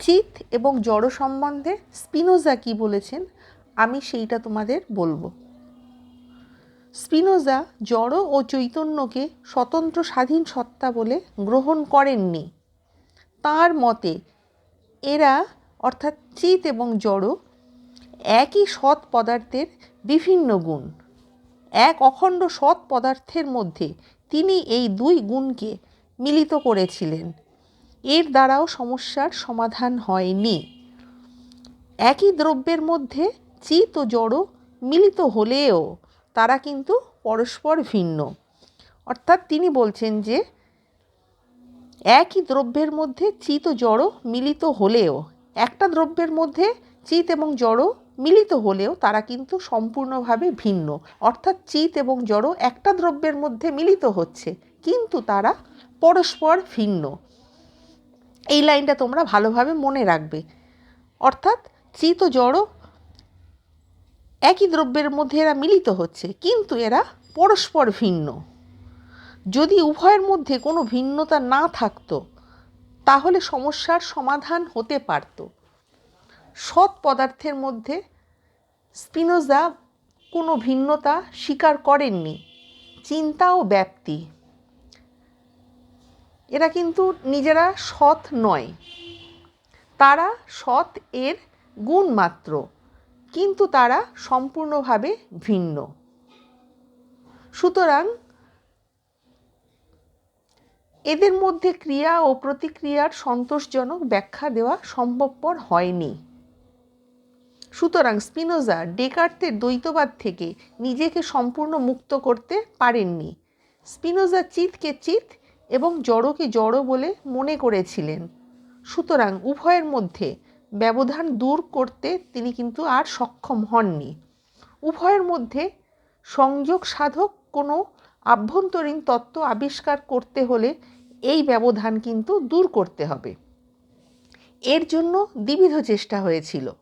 চিত এবং জড় সম্বন্ধে স্পিনোজা কি বলেছেন, আমি সেইটা তোমাদের বলব। স্পিনোজা জড় ও চৈতন্যকে স্বতন্ত্র স্বাধীন সত্তা বলে গ্রহণ করেননি। তার মতে, এরা অর্থাৎ চিত এবং জড় একই সৎ পদার্থের বিভিন্ন গুণ। এক অখণ্ড সৎ পদার্থের মধ্যে তিনি এই দুই গুণকে মিলিত করেছিলেন। এর দ্বারাও সমস্যার সমাধান হয়নি। একই দ্রব্যের মধ্যে চিত ও জড় মিলিত হলেও তারা কিন্তু পরস্পর ভিন্ন। অর্থাৎ তিনি বলছেন যে, একই দ্রব্যের মধ্যে চিত ও জড় মিলিত হলেও, একটা দ্রব্যের মধ্যে চিত এবং জড় মিলিত হলেও তারা কিন্তু সম্পূর্ণভাবে ভিন্ন। অর্থাৎ চিত এবং জড় একটা দ্রব্যের মধ্যে মিলিত হচ্ছে, কিন্তু তারা পরস্পর ভিন্ন। এই লাইনটা তোমরা ভালোভাবে মনে রাখবে। অর্থাৎ চিত ও জড় একই দ্রব্যের মধ্যে এরা মিলিত হচ্ছে, কিন্তু এরা পরস্পর ভিন্ন। যদি উভয়ের মধ্যে কোনো ভিন্নতা না থাকতো, তাহলে সমস্যার সমাধান হতে পারত। সৎ পদার্থের মধ্যে স্পিনোজা কোনো ভিন্নতা স্বীকার করেননি। চিন্তা ও ব্যাপ্তি এরা কিন্তু নিজেরা সৎ নয়। তারা সৎ এর গুণ মাত্র, কিন্তু তারা সম্পূর্ণভাবে ভিন্ন। সুতরাং এদের মধ্যে ক্রিয়া ও প্রতিক্রিয়ার সন্তোষজনক ব্যাখ্যা দেওয়া সম্ভবপর হয়নি। সুতরাং স্পিনোজা ডেকার্তের দ্বৈতবাদ থেকে নিজেকে সম্পূর্ণ মুক্ত করতে পারেননি। স্পিনোজা চিতকে চিত এবং জড়কে জড় বলে মনে করেছিলেন। সুতরাং উভয়ের মধ্যে ব্যবধান দূর করতে তিনি কিন্তু আর সক্ষম হননি। উভয়ের মধ্যে সংযোগ সাধক কোনো আভ্যন্তরীণ তত্ত্ব আবিষ্কার করতে হলে এই ব্যবধান কিন্তু দূর করতে হবে। এর জন্য দ্বিবিধ চেষ্টা হয়েছিল।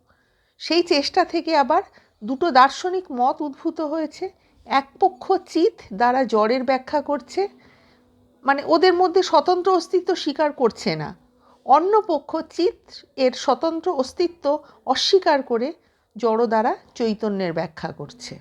সেই চেষ্টা থেকে আবার দুটো দার্শনিক মত উদ্ভূত হয়েছে। এক পক্ষ চিত দ্বারা জড়ের ব্যাখ্যা করছে মানে ওদের মধ্যে স্বতন্ত্র অস্তিত্ব স্বীকার করছে না। অন্য পক্ষ চিত এর স্বতন্ত্র অস্তিত্ব অস্বীকার করে জড় দ্বারা চৈতন্যের ব্যাখ্যা করছে।